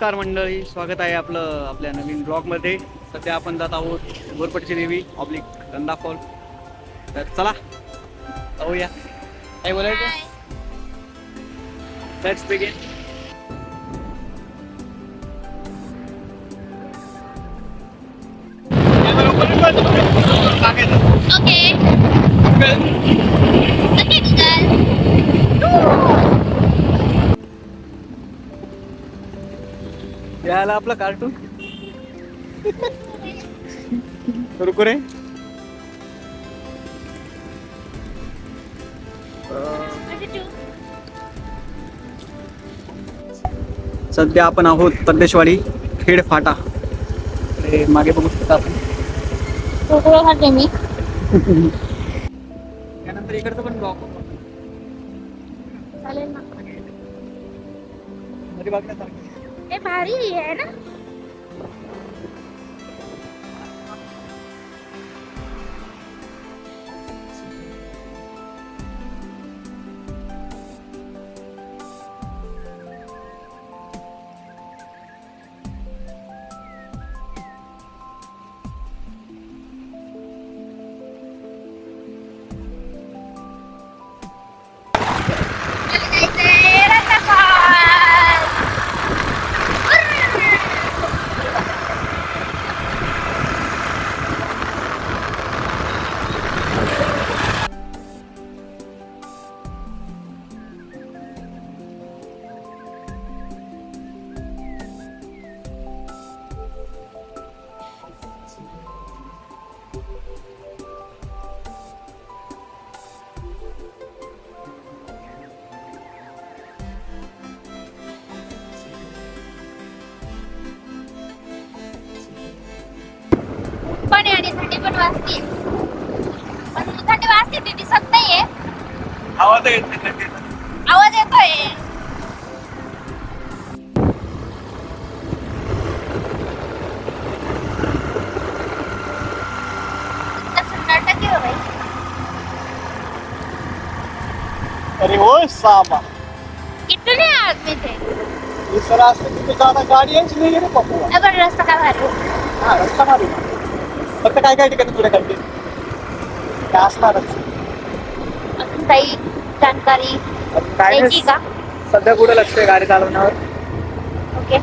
नमस्कार मंडळी स्वागत आहे आपलं आपल्या नवीन ब्लॉगमध्ये. सध्या आपण जात आहोत गोरपटची देवी ऑब्लिक रंदा फॉल तर चला जाऊया काय बोलायचं? Let's begin okay okay Google यायला आपलं कार्टून रुको रे? सध्या आपण आहोत परदेशवाडी खेड फाटा. मागे बघू शकता आपण. कुरकुरे मी त्यानंतर इकडचं पण ब्लॉक चालेल ना. मध्ये आणि थंडी पण वाजते पण थंडी वाजते ती दिसत नाहीये आवाज येत नाही आवाज येतोय इतकं सन्नाटा की हो बाई. अरे हो सामा किट्टू नाही आहोत मी ते इस रास्ते में तो ज्यादा गाड़ियांच नाही आहे रे पप्पू अगं रस्ता काय भारी हा रस्ता भारी आहे. फक्त काय काय ठिकाणी तुला काय असणारच अजून काही जानकारी अजून काय द्यायची नाही. का? सध्या कुठं लक्ष आहे गाडी चालवण्यावर. ओके.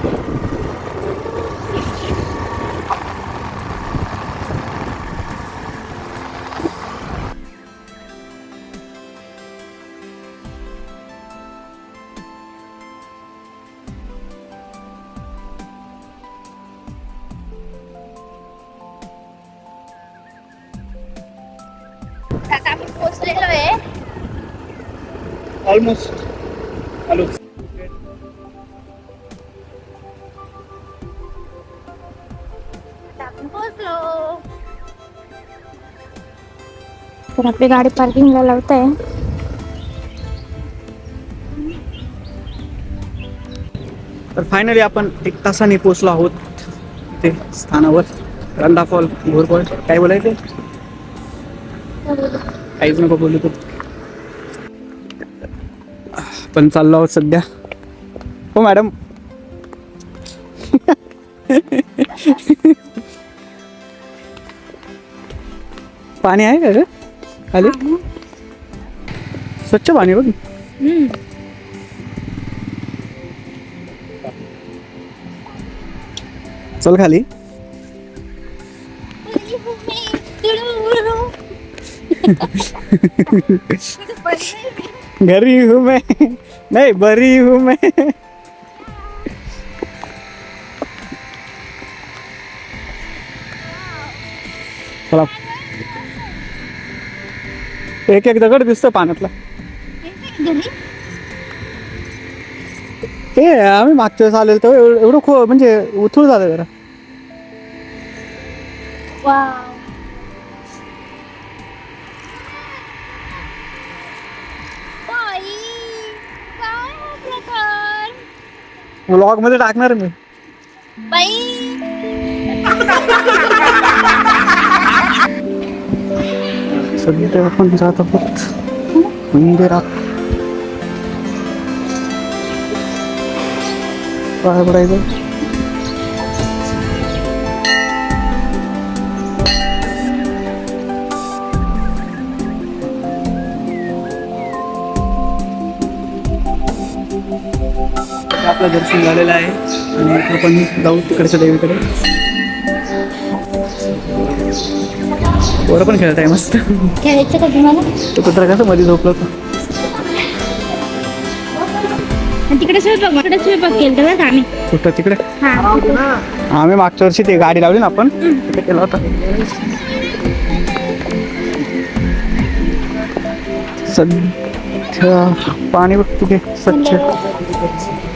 ऑलमोस्ट पोहोचलो तर आपली गाडी पार्किंगला लावत आहे तर फायनली आपण एक तासाने पोहोचलो आहोत इथे स्थानावर. रंदा फॉल घोरपॉल काय बोलायचं काहीच नको बोलू तू. पण चाललो आहोत सध्या. हो मॅडम. पाणी आहे का ग खाली? स्वच्छ पाणी बघ. चल खाली. घरी हूँ मैं? नहीं बरी हूँ मैं। चला। एक एक दगड दिसतो पाण्यातला. ते आम्ही मागच्या वेळेस आलेलो तेव्हा एवढं एवढं खो म्हणजे उथूळ झालं जरा वाव बाई, काय हा प्रकार? व्लॉगमध्ये टाकणार मी. बाई. सध्या आपण जात आहोत. मंदिरात. पाय पडायचं आपलं दर्शन झालेलं आहे. आणि आपण जाऊ तिकडच्या देवीकडे. पोरं पण खेळत आहे मस्त. खेळायचं का तुम्हाला? तो कुत्रा कसं मध्ये झोपला होता? तिकडे स्वयंपाक तिकडे स्वयंपाक केलं बरं आम्ही? कुठं? तिकडे? हा आम्ही मागच्या वर्षी ते गाडी लावली ना आपण तिकडे केला होता. सध्या पाणी बघ कुठे स्वच्छ.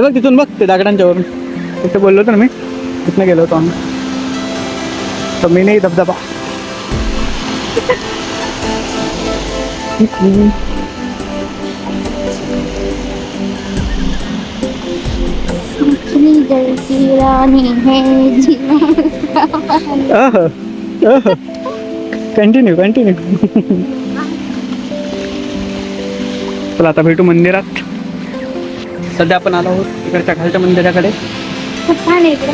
ते बघ तिथून बघ ते दगडांच्या वरून. तिथे बोललो होतो ना मी तिथनं गेलो होतो आम्ही. तर मी नाही धबधबा. कंटिन्यू कंटिन्यू चला आता भेटू मंदिरात. सध्या आपण आलो आहोत इकडच्या खालच्या मंदिराकडे. खूप छान आहे इकडे.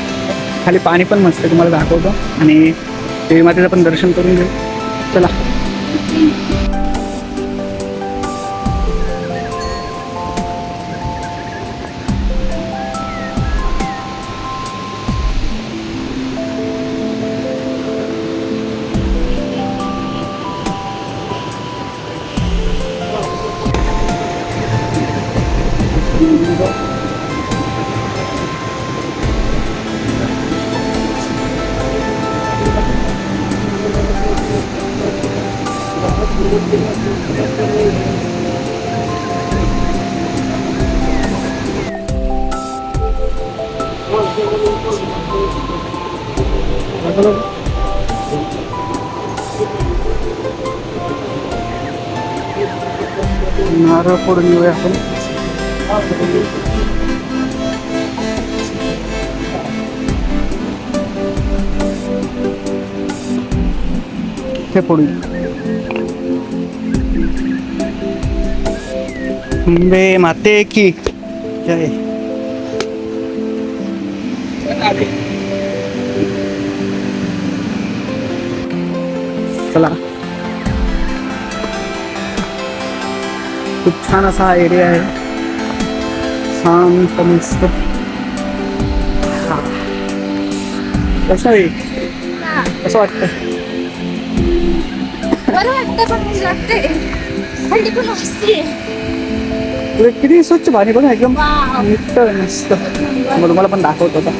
खाली पाणी पण मस्त आहे तुम्हाला दाखवतो. आणि देवी मातेचं पण दर्शन करून घेऊ. चला. नारळ फोडून घेऊया आपण हे फोडू बे माते की जय चला खूप छान असा हा एरिया आहे. शांत मस्त. कसं आहे? कसं वाटतं किती स्वच्छ पाणी बघा एकदम मस्त. मग तुम्हाला पण दाखवत होता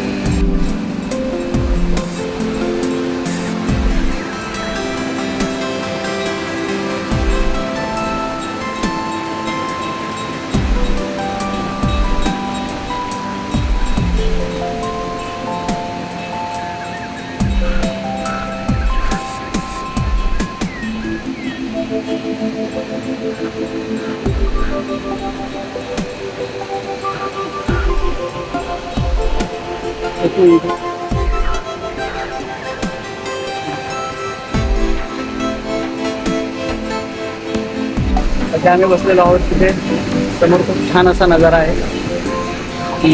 आम्ही बसलेलो आहोत तिथे. समोर खूप छान असा नजारा आहे. की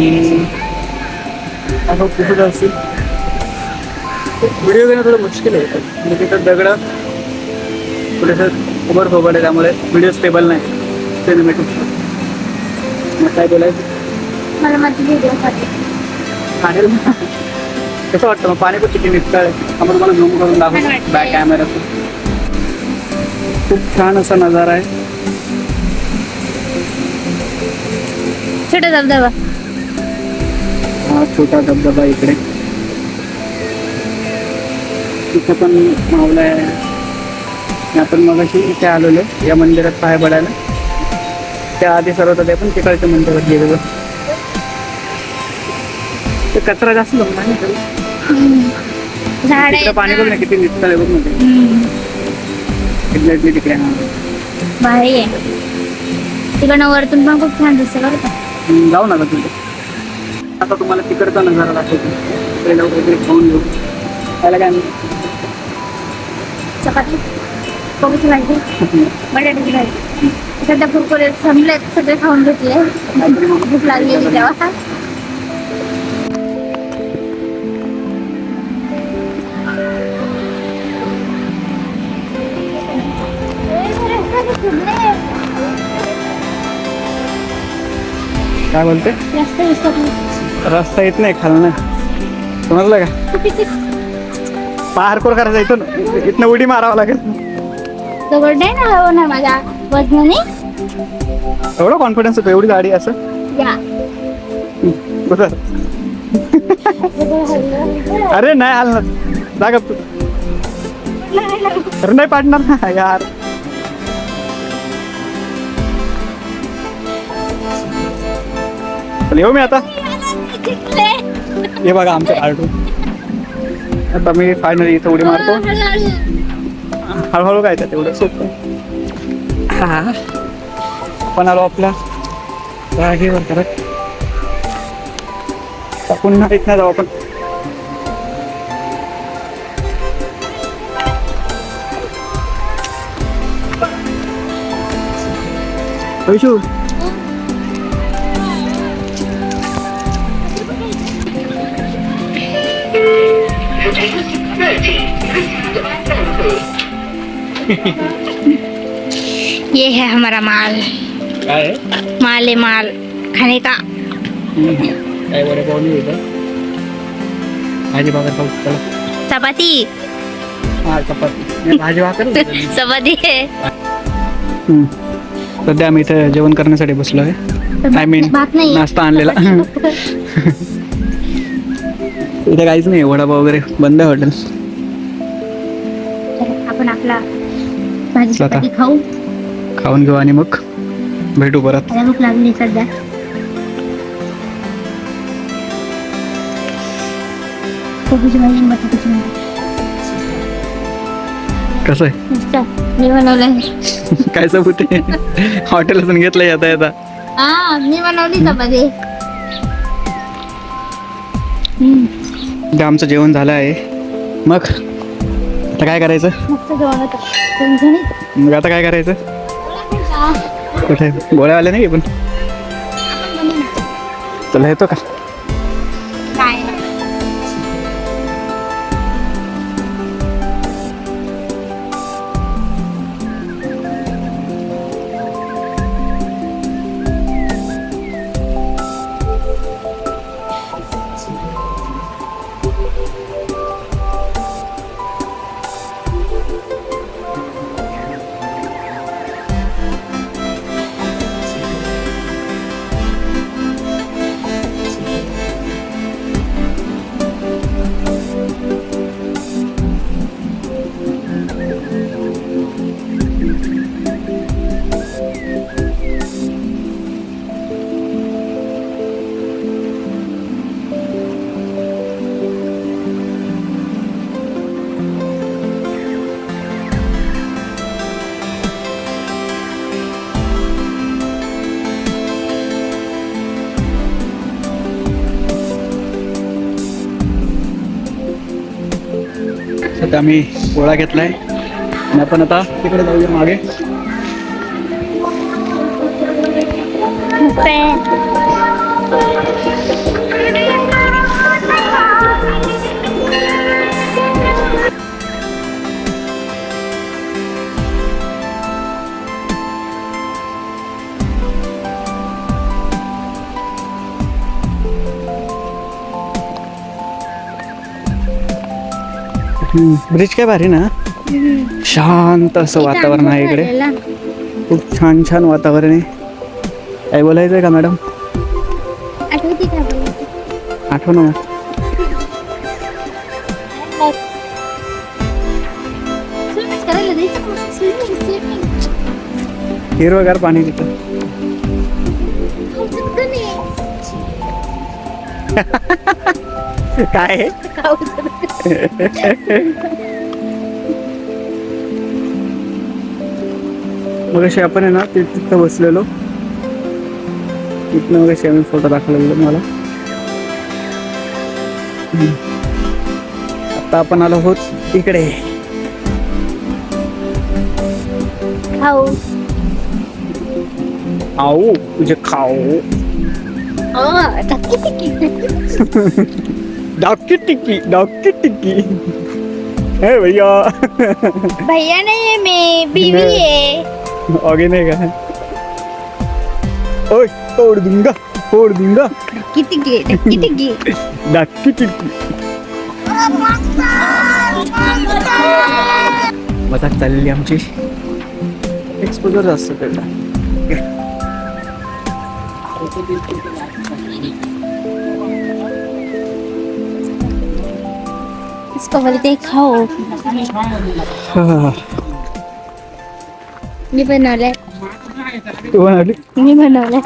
असं दिसत असतील व्हिडिओ घेणं थोडं मुश्किल आहे. म्हणजे तिथं दगडं थोडंसं उभर फोबड आहे त्यामुळे व्हिडिओ स्टेबल नाही. सिनेमॅटिक मग काय बोलायचं? मला माझी व्हिडिओ साठी चालेल कसं वाटतं? मग पाणी पण किती निघतं आपण तुम्हाला झूम करून दाखवतो. बॅक कॅमेऱ्यातून खूप छान असा नजारा आहे. छोटा धबधबा. हा छोटा धबधबा इकडे. इथे पण मावला आहे. आपण मगाशी इथे आलेलो या मंदिरात पाय पडायला. त्या आधी सर्वात आधी आपण तिकडच्या मंदिरात गेलेलो. ते कचरा जास्त जमला तिकडे पाणी बघ ना किती निघतंय बघ ना तिकडे तिकडनं वरतून पण खूप छान दिसतं बरं का. जाऊ नका तिथे आता तुम्हाला तिकडचा नजारा दाखवतो. तिकडे वगैरे खाऊन घेऊ. त्याला काय चपाती. कोबीची भाजी. बटाट्याची भाजी. सध्या कुरकुरे संपले सगळे खाऊन घेतले. भूक लागलेली तेव्हा. काय बोलते. रस्ता येत नाही खाल ना समजलं का? पारकोर करायचा इथून. इथनं उडी मारावं लागेल. एवढं कॉन्फिडन्स होतो एवढी गाडी असं? अरे नाही ना जागा तू. अरे नाही पाडणार ना यार. चल येऊ मी आता. हे बघा आमचं कार्टून आता मी फायनली इथं उडी मारतो. हळूहळू काय त्या तेवढं सोपं. हा. आपण आलो आपल्या जागेवर करत पुन्हा इथं जाऊ आपण. वैशू ये है हमारा माल। काय आहे माल है माल खाने का। काय बरं भाजी भाकर खाऊ चला। चपाती। हा चपाती। नाही, भाजी भाकर चपाती है। हम्म. सध्या आम्ही इथे जेवण करण्यासाठी बसलो आहे आय मीन भात नाही नाश्ता आणलेला इथे काहीच नाही वडापाव वगैरे बंद हॉटेल। आपण आपला भाजी. चपाती खाऊ? खाऊन घेऊ आणि मग भेटू परत. मला भूक लागली सध्या. कोबीची भाजी आणि बटाट्याची भाजी. कसं आहे? मस्त. मी बनवलंय. काय सबूत आहे हॉटेलातून घेतलं येता येता हा मी बनवली चपाती हम्म, इथे आमचं जेवण झालं आहे. मग? आता काय करायचं. मग आता काय करायचं? कुठे? गोळ्या आल्या नाही पण. तुला येतो का? सध्या आम्ही गोळा घेतलाय. आणि आपण आता तिकडे जाऊया मागे. ब्रिज काय भारी ना शांत असं वातावरण आहे इकडे. खूप छान छान वातावरण आहे काय बोलायचं आहे का मॅडम आठवते का बोलायचं? आठव ना Swimming करायला जायचं का? Swimming, swimming. हिरवगार पाणी तिथं? काय? मग अशी आपण आहे ना ते तिथं बसलेलो. तिथनं मग अशी आम्ही फोटो दाखवलेलो मला. आता आपण आलो आहोत इकडे. खाऊ. आऊ तुझे खाऊ. टिक्की डॉक्टर टिक्की डॉक्टर टिक्की हे भैया। भैया नहीं है मैं बीवी है। आगे नहीं का ओए तोड़ दूंगा तोड़ दूंगा। टक्की टिक्की टक्की टिक्की डॉक्टर टिक्की मजाक चाललेली आमची एक्सपोजर जास्त त्याचा इसको बोलते हैं खाओ मी बनवलंय तू म्हणाली मी बनवलंय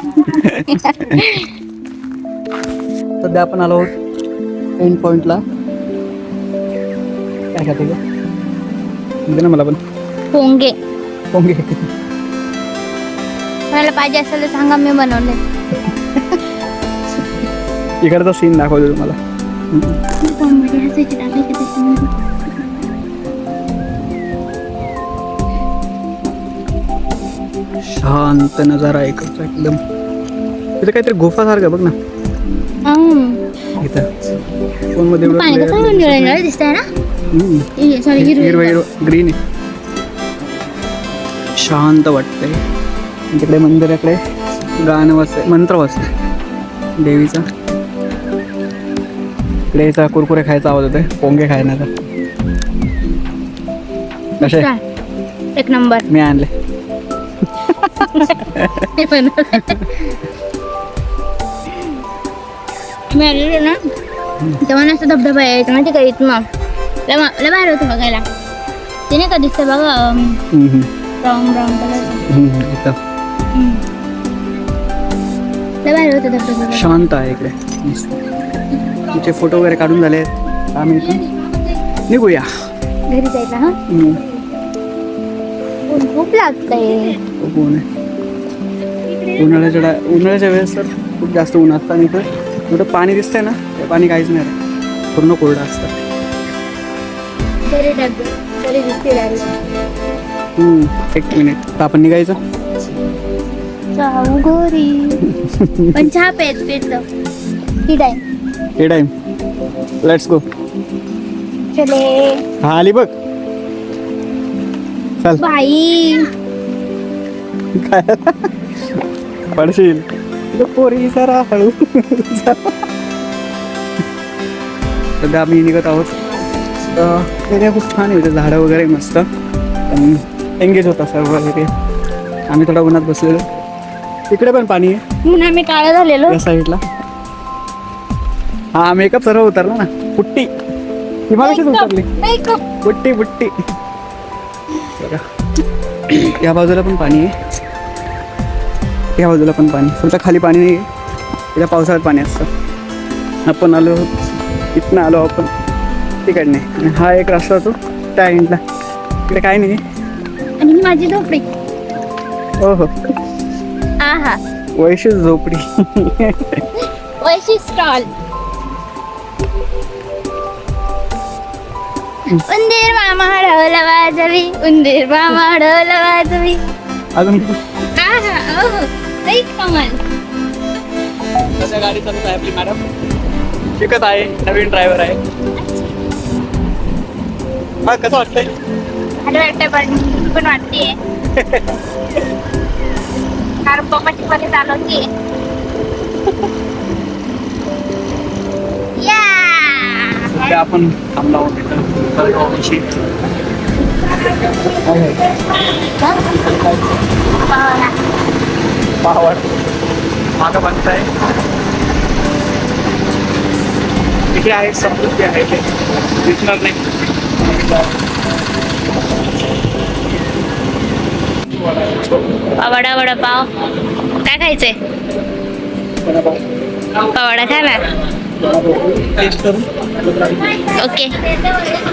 सध्या आपण आलो आहोत पॉइंटला काय खाते का दे ना मला पण पोंगे पोंगे मला पाहिजे असेल तर सांगा मी बनवले इकडचा सीन दाखवतो तुम्हाला शांत नजारा इकडचा एकदम. तिथे काहीतरी गुफासारखं बघ ना. इथं. फोनमध्ये हिरवं ग्रीन आहे. शांत वाटतंय. तिकडे मंदिराकडे गाणं वाजतंय. मंत्र वाजतंय. देवीचा. याचा कुरकुरे खायचा आवाज होतोय पोंगे खाण्याचा कसे? एक नंबर. मी आणले. मी आलेलो ना? तेव्हा ना असं धबधबा यायचा माहिती का इथं लय भारी होतं बघायला. ते नाही का दिसतं बघा. ब्राऊन ब्राऊन कलर लय होतं धबधबा. शांत आहे इकडे. तुमचे फोटो वगैरे काढून झाले आम्ही इथून निघूया. घरी जायला हा? हम्म. ऊन खूप लागतंय. खूप ऊन आहे. उन्हाळ्याच्या डा- उन्हाळ्याच्या वेळेस तर खूप जास्त ऊन असतं आणि इथं एवढं पाणी दिसतंय ना ते पाणी काहीच नाही. राहत. पूर्ण कोरडं असतं. घरी घरी दिसते हम्म, एक मिनिट. तर आपण निघायचं? जाऊ गोरी पण चहा पेत पेत ठीक आहे हे टाइम लेट्स गो चले. हा आली बघ. चल. बाई. काय? पडशील. पोरी जरा हळू. सध्या आम्ही निघत आहोत. एरिया खूप छान आहे इथे झाडं वगैरे मस्त. एंगेज होता सर्व एरिया आम्ही थोडा उन्हात बसलेलो. तिकडे पण पाणी आहे. म्हणून आम्ही काळं झालेलो. या साईडला हा मेकअप सर्व उतरला ना. पुट्टी ती मागाशीच उतरली. मेकअप पुट्टी पुट्टी बघा. या बाजूला पण पाणी आहे. या बाजूला पण पाणी. तुमच्या खाली पाणी नाही आहे इथं पावसाळ्यात पाणी असतं. आपण आलो इथनं आलो आपण. तिकडने. आणि हा एक रस्ता होतो त्या एंडला इकडे काय नाही आणि ही माझी झोपडी. हो हो आहा. वैशीच झोपडी. वैशी स्टॉल उंदीर मामा ढोल वाजवी. उंदीर मामा ढोल वाजवी. अजून आहा ओहो लई कमाल. कसं गाडी चालवत आहे आपली मॅडम. शिकत आहे नवीन ड्रायव्हर आहे. हा कसं वाटतंय? भारी वाटतंय पण पण वाटतेय. कार पप्पाची मध्ये चालवतीये. सध्या आपण थांबला आहोत आहे? पावला. पावड मागं बघताय. इथे आहे समृद्धी आहे ते दिसणार नाही. वडा वडा पाव काय खायचंय? पवाडा खा ना. टेस्ट करू. ओके.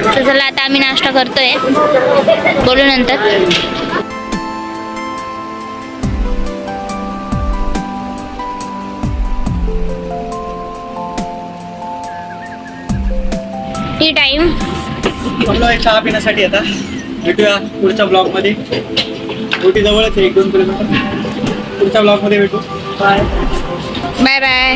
तर चला आता आम्ही नाश्ता करतोय. बोलू नंतर. टी टाइम चहा पिण्यासाठी आता. भेटूया पुढच्या ब्लॉगमध्ये ओटी जवळच आहे एक दोन किलोमीटर. पुढच्या ब्लॉगमध्ये भेटू. Bye bye bye